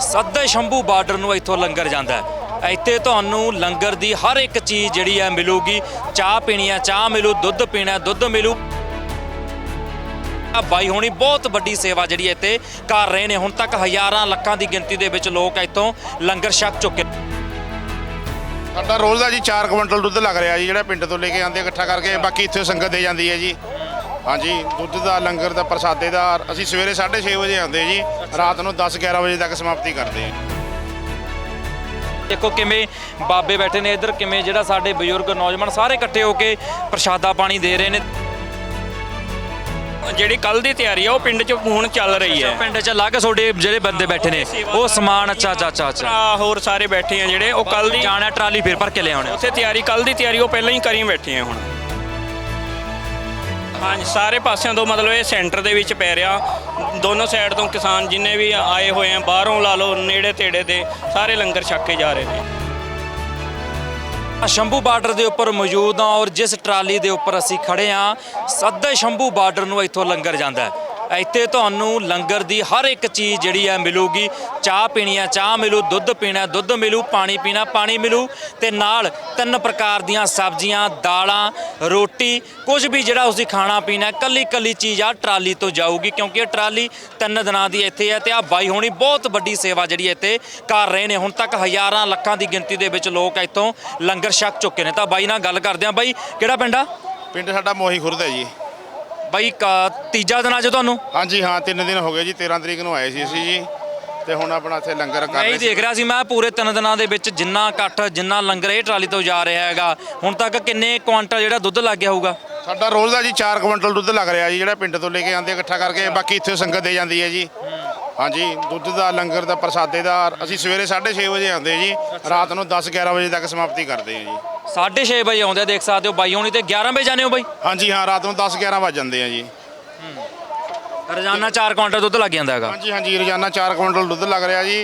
ਸੱਦੇ ਸ਼ੰਭੂ ਬਾਰਡਰ ਨੂੰ ਇੱਥੋਂ ਲੰਗਰ ਜਾਂਦਾ ਹੈ। ਇੱਥੇ ਤੁਹਾਨੂੰ ਲੰਗਰ ਦੀ ਹਰ ਇੱਕ ਚੀਜ਼ ਜਿਹੜੀ ਹੈ ਮਿਲੂਗੀ। ਚਾਹ ਪੀਣੀ ਹੈ, ਚਾਹ ਮਿਲੂ, ਦੁੱਧ ਪੀਣਾ ਦੁੱਧ ਮਿਲੂ। ਆ ਬਾਈ ਹੋਣੀ ਬਹੁਤ ਵੱਡੀ ਸੇਵਾ ਜਿਹੜੀ ਇੱਥੇ ਕਰ ਰਹੇ ਨੇ। ਹੁਣ ਤੱਕ ਹਜ਼ਾਰਾਂ ਲੱਖਾਂ ਦੀ ਗਿਣਤੀ ਦੇ ਵਿੱਚ ਲੋਕ ਇੱਥੋਂ ਲੰਗਰ ਛਕ ਚੁੱਕੇ ਸਾਡਾ ਰੋਜ਼ ਦਾ ਜੀ 4 ਕੁਇੰਟਲ ਦੁੱਧ ਲੱਗ ਰਿਹਾ ਜੀ, ਜਿਹੜਾ ਪਿੰਡ ਤੋਂ ਲੈ ਕੇ ਆਉਂਦੇ ਇਕੱਠਾ ਕਰਕੇ। ਬਾਕੀ ਇੱਥੇ ਸੰਗਤ ਦੇ ਜਾਂਦੀ ਹੈ ਜੀ। ਹਾਂਜੀ ਦੁੱਧ ਦਾ ਲੰਗਰ ਦਾ ਪ੍ਰਸਾਦੇ ਦਾ ਅਸੀਂ ਸਵੇਰੇ 6:30 ਵਜੇ ਆਉਂਦੇ ਜੀ ਰਾਤ ਨੂੰ 10 11 ਵਜੇ ਤੱਕ ਸਮਾਪਤੀ ਕਰਦੇ ਹਾਂ। ਦੇਖੋ ਕਿਵੇਂ ਬਾਬੇ ਬੈਠੇ ਨੇ ਇੱਧਰ ਕਿਵੇਂ ਜਿਹੜਾ ਸਾਡੇ ਬਜ਼ੁਰਗ ਨੌਜਵਾਨ ਸਾਰੇ ਇਕੱਠੇ ਹੋ ਕੇ ਪ੍ਰਸ਼ਾਦਾ ਪਾਣੀ ਦੇ ਰਹੇ ਨੇ। ਜਿਹੜੀ ਕੱਲ ਦੀ ਤਿਆਰੀ ਆ ਉਹ ਪਿੰਡ 'ਚ ਹੁਣ ਚੱਲ ਰਹੀ ਹੈ। ਪਿੰਡ 'ਚ ਲਾ ਕੇ ਤੁਹਾਡੇ ਜਿਹੜੇ ਬੰਦੇ ਬੈਠੇ ਨੇ ਉਹ ਸਮਾਨ ਅੱਛਾ ਅੱਛਾ ਅੱਛਾ ਅੱਛਾ। ਹੋਰ ਸਾਰੇ ਬੈਠੇ ਆ ਜਿਹੜੇ ਉਹ ਕੱਲ ਦੀ ਜਾਣਾ ਟਰਾਲੀ ਫਿਰ ਭਰ ਕੇ ਲਿਆਉਣੇ। ਉੱਥੇ ਤਿਆਰੀ ਕੱਲ ਦੀ ਤਿਆਰੀ ਉਹ ਪਹਿਲਾਂ ਹੀ ਕਰੀ ਬੈਠੇ ਆ ਹੁਣ। ਹਾਂਜੀ, ਸਾਰੇ ਪਾਸਿਆਂ ਤੋਂ ਮਤਲਬ ਇਹ ਸੈਂਟਰ ਦੇ ਵਿੱਚ ਪੈ ਰਿਹਾ। ਦੋਨੋਂ ਸਾਈਡ ਤੋਂ ਕਿਸਾਨ ਜਿੰਨੇ ਵੀ ਆਏ ਹੋਏ ਆ, ਬਾਹਰੋਂ ਲਾ ਲਓ, ਨੇੜੇ ਤੇੜੇ ਦੇ, ਸਾਰੇ ਲੰਗਰ ਛੱਕ ਕੇ ਜਾ ਰਹੇ ਨੇ। ਸ਼ੰਭੂ ਬਾਰਡਰ ਦੇ ਉੱਪਰ ਮੌਜੂਦ ਹਾਂ ਔਰ ਜਿਸ ਟਰਾਲੀ ਦੇ ਉੱਪਰ ਅਸੀਂ ਖੜੇ ਹਾਂ ਸੱਦੇ ਸ਼ੰਭੂ ਬਾਰਡਰ ਨੂੰ ਇੱਥੋਂ ਲੰਗਰ ਜਾਂਦਾ ਹੈ। ਇੱਥੇ ਤੁਹਾਨੂੰ ਲੰਗਰ ਦੀ ਹਰ ਇੱਕ ਚੀਜ਼ ਜਿਹੜੀ ਹੈ ਮਿਲੂਗੀ। ਚਾਹ ਪੀਣੀ ਹੈ ਚਾਹ ਮਿਲੂ, ਦੁੱਧ ਪੀਣਾ, ਦੁੱਧ ਮਿਲੂ, ਪਾਣੀ ਪੀਣਾ, ਪਾਣੀ ਮਿਲੂ। ਤੇ ਨਾਲ ਤਿੰਨ ਪ੍ਰਕਾਰ ਦੀਆਂ ਸਬਜ਼ੀਆਂ, ਦਾਲਾਂ, ਰੋਟੀ, ਕੁਝ ਵੀ ਜਿਹੜਾ ਉਸਦੀ ਖਾਣਾ ਪੀਣਾ ਕੱਲੀ ਕੱਲੀ ਚੀਜ਼ ਆ ਟਰਾਲੀ ਤੋਂ ਜਾਊਗੀ, ਕਿਉਂਕਿ ਇਹ ਟਰਾਲੀ ਤਿੰਨ ਦਿਨਾਂ ਦੀ ਇੱਥੇ ਹੈ ਤੇ ਆ ਬਾਈ ਹੋਣੀ ਬਹੁਤ ਵੱਡੀ ਸੇਵਾ ਜਿਹੜੀ ਇੱਥੇ ਕਰ ਰਹੇ ਨੇ। ਹੁਣ ਤੱਕ ਹਜ਼ਾਰਾਂ ਲੱਖਾਂ ਦੀ ਗਿਣਤੀ ਦੇ ਵਿੱਚ ਲੋਕ ਇੱਥੋਂ ਲੰਗਰ ਛਕ ਚੁੱਕੇ ਨੇ। ਤਾਂ ਬਾਈ ਨਾਲ ਗੱਲ ਕਰਦੇ ਆ ਬਾਈ, ਕਿਹੜਾ ਪਿੰਡ ਆ? ਪਿੰਡ ਸਾਡਾ ਮੋਹੀ ਖੁਰਦ ਹੈ ਜੀ। ਬਾਈ ਕ- ਤੀਜਾ ਦਿਨ ਅੱਜ ਤੁਹਾਨੂੰ? ਹਾਂਜੀ ਹਾਂ ਤਿੰਨ ਦਿਨ ਹੋ ਗਏ ਜੀ 13 ਤਰੀਕ ਨੂੰ ਆਏ ਸੀ ਅਸੀਂ ਜੀ। ਤੇ ਹੁਣ ਆਪਣਾ ਇੱਥੇ ਲੰਗਰ ਕਰ ਮੈਂ ਹੀ ਰਹੇ ਸੀ। ਦੇਖ ਰਿਹਾ ਸੀ ਮੈਂ ਪੂਰੇ ਤਿੰਨ ਦਿਨਾਂ ਦੇ ਵਿੱਚ ਜਿੰਨਾ ਇਕੱਠ ਜਿੰਨਾ ਲੰਗਰ ਇਹ ਟਰਾਲੀ ਤੋਂ ਜਾ ਰਿਹਾ ਹੈਗਾ ਹੁਣ ਤੱਕ ਕਿੰਨੇ ਕੁਆਂਟਲ ਜਿਹੜਾ ਦੁੱਧ ਲੱਗ ਗਿਆ ਹੋਊਗਾ? ਸਾਡਾ ਰੋਜ਼ ਦਾ ਜੀ 4 ਕੁਇੰਟਲ ਦੁੱਧ ਲੱਗ ਰਿਹਾ ਜੀ ਜਿਹੜਾ ਪਿੰਡ ਤੋਂ ਲੈ ਕੇ ਆਉਂਦੇ ਇਕੱਠਾ ਕਰਕੇ ਬਾਕੀ ਇੱਥੇ ਸੰਗਤ ਦੇ ਜਾਂਦੀ ਹੈ ਜੀ। ਹਾਂਜੀ ਦੁੱਧ ਦਾ ਲੰਗਰ ਦਾ ਪ੍ਰਸਾਦੇ ਦਾ ਅਸੀਂ ਸਵੇਰੇ 6:30 ਵਜੇ ਆਉਂਦੇ ਜੀ ਰਾਤ ਨੂੰ 10 11 ਵਜੇ ਤੱਕ ਸਮਾਪਤੀ ਕਰਦੇ ਹਾਂ ਜੀ। 6:30 ਵਜੇ ਆਉਂਦੇ ਆ, ਦੇਖ ਸਕਦੇ ਹੋ ਬਾਈ ਹੋਣੀ ਤੇ 11 ਵਜੇ ਜਾਂਦੇ ਹੋ ਬਾਈ? ਹਾਂਜੀ ਹਾਂ ਰਾਤ ਨੂੰ 10 11 ਵੱਜ ਜਾਂਦੇ ਆ ਜੀ। ਰੋਜ਼ਾਨਾ 4 ਕੁਆਂਟਲ ਦੁੱਧ ਲੱਗ ਜਾਂਦਾ ਹੈਗਾ। ਹਾਂਜੀ ਹਾਂਜੀ ਰੋਜ਼ਾਨਾ 4 ਕੁਇੰਟਲ ਦੁੱਧ ਲੱਗ ਰਿਹਾ ਜੀ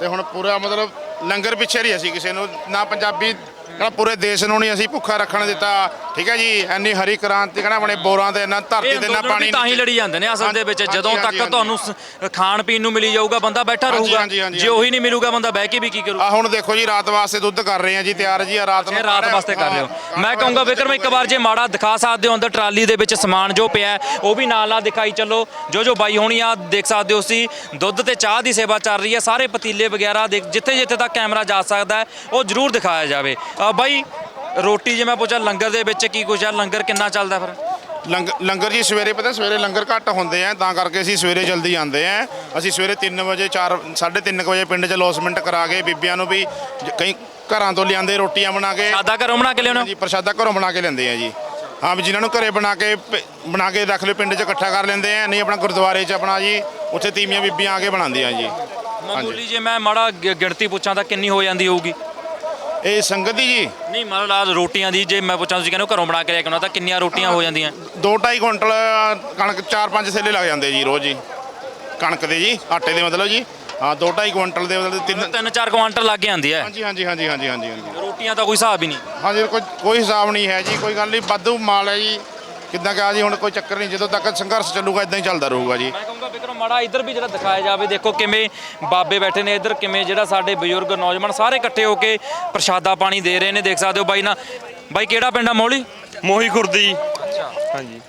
ਤੇ ਹੁਣ ਪੂਰਾ ਮਤਲਬ ਲੰਗਰ ਪਿੱਛੇ ਨਹੀਂ ਅਸੀਂ ਕਿਸੇ ਨੂੰ ਨਾ ਪੰਜਾਬੀ ਨਾ ਪੂਰੇ ਦੇਸ਼ ਨੂੰ ਨਹੀਂ ਅਸੀਂ ਭੁੱਖਾ ਰੱਖਣ ਦਿੱਤਾ। ਠੀਕ ਹੈ ਜੀ ਐਨੀ ਹਰੀ ਕ੍ਰਾਂਤੀ ਕਹਣਾ ਆਪਣੇ ਬੋਰਾਂ ਤੇ ਨਾ ਧਰਤੀ ਤੇ ਨਾ ਪਾਣੀ ਤਾਂ ਹੀ। ਲੜੀ ਜਾਂਦੇ ਨੇ ਅਸਲ ਦੇ ਵਿੱਚ। ਜਦੋਂ ਤੱਕ। ਤੁਹਾਨੂੰ ਖਾਣ ਪੀਣ ਨੂੰ ਮਿਲੀ ਜਾਊਗਾ ਬੰਦਾ ਬੈਠਾ ਰਹੂਗਾ। ਜੇ ਉਹੀ ਨਹੀਂ ਮਿਲੂਗਾ ਬੰਦਾ ਬਹਿ ਕੇ ਵੀ ਕੀ ਕਰੂ? ਆ ਹੁਣ ਦੇਖੋ ਜੀ ਰਾਤ ਵਾਸਤੇ ਦੁੱਧ ਕਰ ਰਹੇ ਆ ਜੀ ਤਿਆਰ ਜੀ ਆ ਰਾਤ ਨੂੰ ਰਾਤ ਵਾਸਤੇ ਕਰ ਰਹੇ ਹੋ। ਮੈਂ ਕਹੂੰਗਾ ਵਿਕਰਮ ਇੱਕ ਵਾਰ ਜੇ ਮਾੜਾ ਦਿਖਾ ਸਕਦੇ ਹੋ ਅੰਦਰ ਟਰਾਲੀ ਦੇ ਵਿੱਚ ਸਮਾਨ ਜੋ ਪਿਆ ਉਹ ਵੀ ਨਾਲ ਨਾਲ ਦਿਖਾਈ ਚੱਲੋ। ਜੋ ਜੋ ਬਾਈ ਹੋਣੀ ਆ ਦੇਖ ਸਕਦੇ ਹੋ ਸੀ ਦੁੱਧ ਤੇ ਚਾਹ ਦੀ ਸੇਵਾ ਚੱਲ ਰਹੀ ਹੈ। ਸਾਰੇ ਪਤੀਲੇ ਵਗੈਰਾ ਦੇਖ ਜਿੱਥੇ ਜਿੱਥੇ ਤੱਕ ਕੈਮਰਾ ਜਾ ਸਕਦਾ ਹੈ ਉਹ ਜ਼ਰੂਰ ਦਿਖਾਇਆ ਜਾਵੇ। ਬਾਈ ਰੋਟੀ ਜੇ ਮੈਂ ਪੁੱਛਾਂ ਲੰਗਰ ਦੇ ਵਿੱਚ ਕੀ ਕੁਝ ਆ? ਲੰਗਰ ਕਿੰਨਾ ਚੱਲਦਾ ਫਿਰ? ਲੰਗ- ਲੰਗਰ ਜੀ ਸਵੇਰੇ ਪਤਾ ਸਵੇਰੇ ਲੰਗਰ ਘੱਟ ਹੁੰਦੇ ਆ ਤਾਂ ਕਰਕੇ ਅਸੀਂ ਸਵੇਰੇ ਜਲਦੀ ਆਉਂਦੇ ਆ। ਅਸੀਂ ਸਵੇਰੇ 3 ਵਜੇ 4 3:30 ਵਜੇ ਪਿੰਡ 'ਚ ਲੌਸਮੈਂਟ ਕਰਾ ਕੇ ਬੀਬੀਆਂ ਨੂੰ ਵੀ ਜ- ਕਈ ਘਰਾਂ ਤੋਂ ਲਿਆਂਦੇ ਰੋਟੀਆਂ ਬਣਾ ਕੇ। ਸਾਦਾ ਘਰੋਂ ਬਣਾ ਕੇ ਲਿਆਉਣਾ ਜੀ ਪ੍ਰਸ਼ਾਦਾ ਘਰੋਂ ਬਣਾ ਕੇ ਲੈਂਦੇ ਆ ਜੀ। ਹਾਂ ਵੀ ਜਿਨ੍ਹਾਂ ਨੂੰ ਘਰੇ ਬਣਾ ਕੇ ਪ- ਬਣਾ ਕੇ ਰੱਖ ਲਿਓ ਪਿੰਡ 'ਚ ਇਕੱਠਾ ਕਰ ਲੈਂਦੇ ਆ। ਨਹੀਂ ਆਪਣਾ ਗੁਰਦੁਆਰੇ 'ਚ ਆਪਣਾ ਜੀ ਉੱਥੇ ਤੀਵੀਆਂ ਬੀਬੀਆਂ ਆ ਕੇ ਬਣਾਉਂਦੀਆਂ ਜੀ। ਮਾਮੂਲੀ ਜੇ ਮੈਂ ਮਾੜਾ ਗਿ- ਗਿਣਤੀ ਪੁੱਛਾਂ ਤਾਂ ਕਿੰਨੀ ਹੋ ਜਾਂਦੀ ਹੋਊਗੀ? ਇਹ ਸੰਗਤ ਦੀ ਜੀ? ਨਹੀਂ ਮਤਲਬ ਆਹ ਰੋਟੀਆਂ ਦੀ ਜੇ ਮੈਂ ਪੁੱਛਾਂ ਤੁਸੀਂ ਕਹਿੰਦੇ ਹੋ ਘਰੋਂ ਬਣਾ ਕੇ ਲੈ ਕੇ ਆਉਣਾ ਤਾਂ ਕਿੰਨੀਆਂ ਰੋਟੀਆਂ ਹੋ ਜਾਂਦੀਆਂ? 2.5 ਕੁਇੰਟਲ ਕਣਕ 4-5 ਥੈਲੇ ਲੱਗ ਜਾਂਦੇ ਜੀ ਰੋਜ਼ ਜੀ। ਕਣਕ ਦੇ ਜੀ ਆਟੇ ਦੇ ਮਤਲਬ ਜੀ। ਹਾਂ 2.5 ਕੁਇੰਟਲ ਦੇ ਮਤਲਬ ਤਿੰਨ ਤਿੰਨ ਚਾਰ ਕੁਆਂਟਲ ਲੱਗ ਜਾਂਦੀ ਹੈ। ਹਾਂਜੀ ਹਾਂਜੀ ਹਾਂਜੀ ਹਾਂਜੀ ਹਾਂਜੀ ਹਾਂਜੀ। ਰੋਟੀਆਂ ਤਾਂ ਕੋਈ ਹਿਸਾਬ ਹੀ ਨਹੀਂ। ਹਾਂਜੀ ਕੋਈ ਕੋਈ ਹਿਸਾਬ ਨਹੀਂ ਹੈ ਜੀ ਕੋਈ ਗੱਲ ਨਹੀਂ ਵਾਧੂ ਮਾਲ ਹੈ ਜੀ। ਕਿੱਦਾਂ ਕਿਹਾ ਜੀ ਹੁਣ ਕੋਈ ਚੱਕਰ ਨਹੀਂ ਜਦੋਂ ਤੱਕ ਸੰਘਰਸ਼ ਚੱਲੂਗਾ ਇਦਾਂ ਹੀ ਚੱਲਦਾ ਰਹੂਗਾ ਜੀ। ਮੈਂ ਕਹੂੰਗਾ ਵਿਕਰਮ ਮਾੜਾ ਇੱਧਰ ਵੀ ਜਿਹੜਾ ਦਿਖਾਇਆ ਜਾਵੇ ਦੇਖੋ ਕਿਵੇਂ ਬਾਬੇ ਬੈਠੇ ਨੇ ਇੱਧਰ ਕਿਵੇਂ ਜਿਹੜਾ ਸਾਡੇ ਬਜ਼ੁਰਗ ਨੌਜਵਾਨ ਸਾਰੇ ਇਕੱਠੇ ਹੋ ਕੇ ਪ੍ਰਸ਼ਾਦਾ ਪਾਣੀ ਦੇ ਰਹੇ ਨੇ ਦੇਖ ਸਕਦੇ ਹੋ ਬਾਈ ਨਾ। ਬਾਈ ਕਿਹੜਾ ਪਿੰਡ ਆ ਮੌਲੀ ਮੋਹੀ ਖੁਰਦੀ। ਹਾਂਜੀ।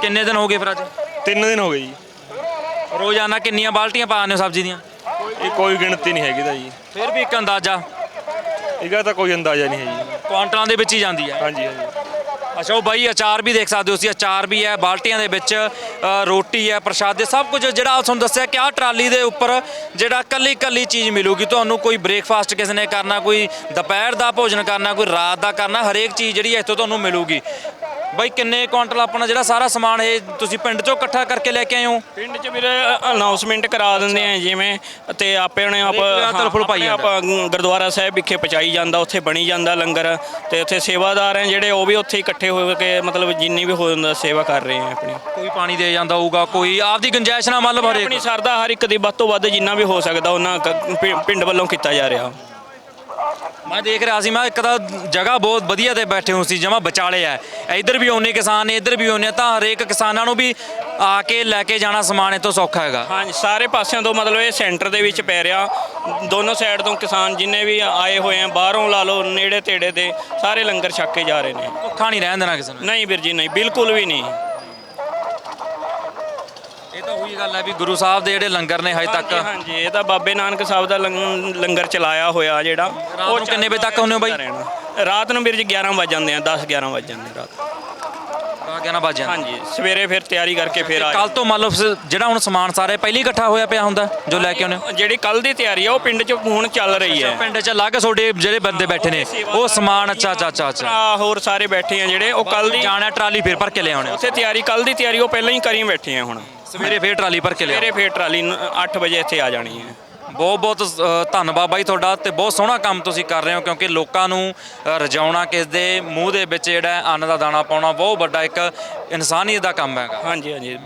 ਕਿੰਨੇ ਦਿਨ ਹੋ ਗਏ ਫਿਰ ਅੱਜ? ਤਿੰਨ ਦਿਨ ਹੋ ਗਏ ਜੀ। ਰੋਜ਼ਾਨਾ ਕਿੰਨੀਆਂ ਬਾਲਟੀਆਂ ਪਾਉਂਦੇ ਹੋ ਸਬਜ਼ੀ ਦੀਆਂ? ਇਹ ਕੋਈ ਗਿਣਤੀ ਨਹੀਂ ਹੈਗੀ ਦਾ ਜੀ। ਫਿਰ ਵੀ ਇੱਕ ਅੰਦਾਜ਼ਾ? ਇਹਦਾ ਤਾਂ ਕੋਈ ਅੰਦਾਜ਼ਾ ਨਹੀਂ ਹੈ ਜੀ। ਕੁਆਂਟਲਾਂ ਦੇ ਵਿੱਚ ਹੀ ਜਾਂਦੀ ਹੈ। ਹਾਂਜੀ ਹਾਂਜੀ। ਅੱਛਾ ਉਹ ਬਾਈ ਅਚਾਰ ਵੀ ਦੇਖ ਸਕਦੇ ਹੋ ਤੁਸੀਂ ਅਚਾਰ ਵੀ ਹੈ ਬਾਲਟੀਆਂ ਦੇ ਵਿੱਚ ਅ, ਰੋਟੀ ਹੈ ਪ੍ਰਸ਼ਾਦੇ ਸਭ ਕੁਝ ਜਿਹੜਾ ਤੁਹਾਨੂੰ ਦੱਸਿਆ ਕਿ ਆਹ ਟਰਾਲੀ ਦੇ ਉੱਪਰ ਜਿਹੜਾ ਕੱਲੀ ਕੱਲੀ ਚੀਜ਼ ਮਿਲੂਗੀ ਤੁਹਾਨੂੰ ਕੋਈ ਬ੍ਰੇਕਫਾਸਟ ਕਿਸੇ ਨੇ ਕਰਨਾ ਕੋਈ ਦੁਪਹਿਰ ਦਾ ਭੋਜਨ ਕਰਨਾ ਕੋਈ ਰਾਤ ਦਾ ਕਰਨਾ ਹਰੇਕ ਚੀਜ਼ ਜਿਹੜੀ ਹੈ ਇੱਥੋਂ ਤੁਹਾਨੂੰ ਮਿਲੂਗੀ। ਬਾਈ ਕਿੰਨੇ ਕੁਆਂਟਲ ਆਪਣਾ ਜਿਹੜਾ ਸਾਰਾ ਸਮਾਨ ਇਹ ਤੁਸੀਂ ਪਿੰਡ ਚੋਂ ਇਕੱਠਾ ਕਰਕੇ ਲੈ ਕੇ ਆਏ ਹੋ? ਪਿੰਡ 'ਚ ਵੀਰੇ ਅਨਾਉਂਸਮੈਂਟ ਕਰਾ ਦਿੰਦੇ ਆ ਜਿਵੇਂ ਤੇ ਆਪੇ ਨੇ ਆਪ ਹਰੇਕ ਤਰਫੋਂ ਪਾਈ ਆਪਣੇ ਆਪ ਗੁਰਦੁਆਰਾ ਸਾਹਿਬ ਵਿਖੇ ਪਚਾਈ ਜਾਂਦਾ ਉੱਥੇ ਬਣੀ ਜਾਂਦਾ ਲੰਗਰ ਤੇ ਉੱਥੇ ਸੇਵਾਦਾਰ ਆ ਜਿਹੜੇ ਉਹ ਵੀ ਉੱਥੇ ਇਕੱਠੇ ਹੋ ਕੇ ਮਤਲਬ ਜਿੰਨੀ ਵੀ ਹੋ ਜਾਂਦਾ ਸੇਵਾ ਕਰ ਰਹੇ ਆ ਆਪਣੀ। ਕੋਈ ਪਾਣੀ ਦੇ ਜਾਂਦਾ ਹੋਊਗਾ ਕੋਈ ਆਪਦੀ ਗੁੰਜਾਇਸ਼ ਨਾਲ ਮਤਲਬ ਹਰੇਕ ਆਪਣੀ ਸਰਦਾ ਹਰ ਇੱਕ ਦੀ ਵੱਧ ਤੋਂ ਵੱਧ ਜਿੰਨਾ ਵੀ ਹੋ ਸਕਦਾ ਉਹਨਾਂ ਕ- ਪਿੰ- ਪਿੰਡ ਵੱਲੋਂ ਕੀਤਾ ਜਾ ਰਿਹਾ। ਮੈਂ ਦੇਖ ਰਿਹਾ ਸੀ ਮੈਂ ਇੱਕ ਤਾਂ ਜਗ੍ਹਾ ਬਹੁਤ ਵਧੀਆ ਤੇ ਬੈਠੇ ਹੋ ਸੀ ਜਮਾ ਵਿਚਾਲੇ ਆ। ਇੱਧਰ ਵੀ ਉਹਨੇ ਕਿਸਾਨ ਨੇ ਇੱਧਰ ਵੀ ਉਹਨੇ ਤਾਂ ਹਰੇਕ ਕਿਸਾਨਾਂ ਨੂੰ ਵੀ ਆ ਕੇ ਲੈ ਕੇ ਜਾਣਾ ਸਮਾਨ ਇਤੋਂ ਸੌਖਾ ਹੈਗਾ। ਹਾਂਜੀ ਸਾਰੇ ਪਾਸਿਆਂ ਤੋਂ ਮਤਲਬ ਇਹ ਸੈਂਟਰ ਦੇ ਵਿੱਚ ਪੈ ਰਿਹਾ। ਦੋਨੋਂ ਸਾਈਡ ਤੋਂ ਕਿਸਾਨ ਜਿੰਨੇ ਵੀ ਆਏ ਹੋਏ ਆ ਬਾਹਰੋਂ ਲਾ ਲਓ ਨੇੜੇ ਤੇੜੇ ਦੇ ਸਾਰੇ ਲੰਗਰ ਛੱਕ ਕੇ ਜਾ ਰਹੇ ਨੇ। ਭੁੱਖਾ ਨਹੀਂ ਰਹਿਣ ਦੇਣਾ ਕਿਸੇ ਨੂੰ। ਨਹੀਂ ਵੀਰ ਜੀ ਨਹੀਂ ਬਿਲਕੁਲ ਵੀ ਨਹੀਂ। ਉਹੀ ਗੱਲ ਹੈ ਵੀ ਗੁਰੂ ਸਾਹਿਬ ਦੇ ਜਿਹੜੇ ਲੰਗਰ ਨੇ ਹਜੇ ਤੱਕ? ਹਾਂਜੀ ਹਾਂਜੀ ਇਹ ਤਾਂ ਬਾਬੇ ਨਾਨਕ ਸਾਹਿਬ ਦਾ ਲੰਗ- ਲੰਗਰ ਚਲਾਇਆ ਹੋਇਆ ਜਿਹੜਾ। ਰਾਤ ਨੂੰ ਕਿੰਨੇ ਵਜੇ ਤੱਕ ਆਉਂਦੇ ਹੋ ਬਾਈ? ਰਹਿਣਾ। ਰਾਤ ਨੂੰ ਵੀਰ ਜੀ 11 ਵਜ ਜਾਂਦੇ ਆ 10 11 ਵਜ ਜਾਂਦੇ ਰਾਤ। 11 ਵਜੇ ਹਾਂਜੀ ਸਵੇਰੇ ਫਿਰ ਤਿਆਰੀ ਕਰਕੇ ਫਿਰ ਆ ਕੱਲ ਤੋਂ ਮੰਨ ਲਓ ਜਿਹੜਾ ਹੁਣ ਸਮਾਨ ਸਾਰੇ ਪਹਿਲਾਂ ਇਕੱਠਾ ਹੋਇਆ ਪਿਆ ਹੁੰਦਾ ਜੋ ਲੈ ਕੇ ਆਉਨੇ ਹੋ? ਜਿਹੜੀ ਕੱਲ ਦੀ ਤਿਆਰੀ ਆ ਉਹ ਪਿੰਡ 'ਚ ਹੁਣ ਚੱਲ ਰਹੀ ਹੈ। ਪਿੰਡ 'ਚ ਅਲੱਗ ਤੁਹਾਡੇ ਜਿਹੜੇ ਬੰਦੇ ਬੈਠੇ ਨੇ ਉਹ ਸਮਾਨ ਅੱਛਾ ਅੱਛਾ ਅੱਛਾ ਅੱਛਾ। ਭਰਾ ਹੋਰ ਸਾਰੇ ਬੈਠੇ ਆ ਜਿਹੜੇ ਉਹ ਕੱਲ ਦੀ ਜਾਣਾ ਟਰਾਲੀ ਫੇਰ ਭਰ ਕੇ ਲੈ ਆਉਣੇ ਉੱਥੇ ਤਿਆਰੀ ਕੱਲ ਦੀ ਤਿਆਰੀ ਉਹ ਪਹਿਲਾਂ ਹੀ ਕਰੀ ਬੈਠੇ ਆ ਹੁਣ। ਸਵੇਰੇ ਫੇਰ ਟਰਾਲੀ ਭਰ ਕੇ ਲੈ ਸਵੇਰੇ ਫਿਰ ਟਰਾਲੀ 8 ਵਜੇ ਇੱਥੇ ਆ ਜਾਣੀ ਹੈ। ਬਹੁਤ ਬਹੁਤ ਅ, ਧੰਨਵਾਦ ਬਾਈ ਤੁਹਾਡਾ ਤੇ ਬਹੁਤ ਸੋਹਣਾ ਕੰਮ ਤੁਸੀਂ ਕਰ ਰਹੇ ਹੋ ਕਿਉਂਕਿ ਲੋਕਾਂ ਨੂੰ ਅ, ਰਜਾਉਣਾ ਕਿਸ ਦੇ ਮੂੰਹ ਦੇ ਵਿੱਚ ਜਿਹੜਾ ਹੈ ਅੰਨ ਦਾ ਦਾਣਾ ਪਾਉਣਾ ਬਹੁਤ ਵੱਡਾ ਇੱਕ ਇਨਸਾਨੀਅਤ ਦਾ ਕੰਮ ਹੈਗਾ। ਹਾਂਜੀ ਹਾਂਜੀ।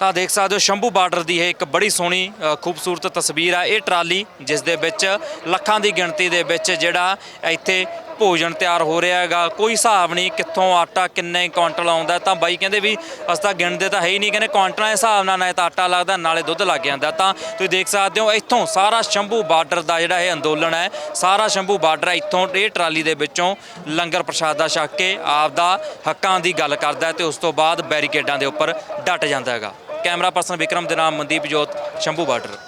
ਤਾਂ ਦੇਖ ਸਕਦੇ ਹੋ ਸ਼ੰਭੂ ਬਾਰਡਰ ਦੀ ਇਹ ਇੱਕ ਬੜੀ ਸੋਹਣੀ ਅ, ਖੂਬਸੂਰਤ ਤਸਵੀਰ ਆ। ਇਹ ਟਰਾਲੀ ਜਿਸ ਦੇ ਵਿੱਚ ਲੱਖਾਂ ਦੀ ਗਿਣਤੀ ਦੇ ਵਿੱਚ ਜਿਹੜਾ ਇੱਥੇ ਭੋਜਨ ਤਿਆਰ ਹੋ ਰਿਹਾ ਹੈਗਾ। ਕੋਈ ਹਿਸਾਬ ਨਹੀਂ ਕਿੱਥੋਂ ਆਟਾ ਕਿੰਨੇ ਕੁਆਂਟਲ ਆਉਂਦਾ। ਤਾਂ ਬਾਈ ਕਹਿੰਦੇ ਵੀ ਅਸੀਂ ਤਾਂ ਗਿਣਦੇ ਤਾਂ ਹੈ ਹੀ ਨਹੀਂ। ਕਹਿੰਦੇ ਕੁਆਂਟਲਾਂ ਦੇ ਹਿਸਾਬ ਨਾਲ ਨਾ ਤਾਂ ਆਟਾ ਲੱਗਦਾ, ਨਾਲੇ ਦੁੱਧ ਲੱਗ ਜਾਂਦਾ। ਤਾਂ ਤੁਸੀਂ ਦੇਖ ਸਕਦੇ ਹੋ, ਇੱਥੋਂ ਸਾਰਾ ਸ਼ੰਭੂ ਬਾਰਡਰ ਦਾ ਜਿਹੜਾ ਇਹ ਅੰਦੋਲਨ ਹੈ, ਸਾਰਾ ਸ਼ੰਭੂ ਬਾਰਡਰ ਇੱਥੋਂ ਇਹ ਟਰਾਲੀ ਦੇ ਵਿੱਚੋਂ ਲੰਗਰ ਪ੍ਰਸ਼ਾਦਾ ਛਕ ਕੇ ਆਪਦਾ ਹੱਕਾਂ ਦੀ ਗੱਲ ਕਰਦਾ ਹੈ ਤੇ ਉਸ ਤੋਂ ਬਾਅਦ ਬੈਰੀਕੇਡਾਂ ਦੇ ਉੱਪਰ ਡਟ ਜਾਂਦਾ ਹੈਗਾ। ਕੈਮਰਾ ਪਰਸਨ ਵਿਕਰਮ ਦੇ ਨਾਮ ਮਨਦੀਪ ਜੋਤ, ਸ਼ੰਭੂ ਬਾਰਡਰ।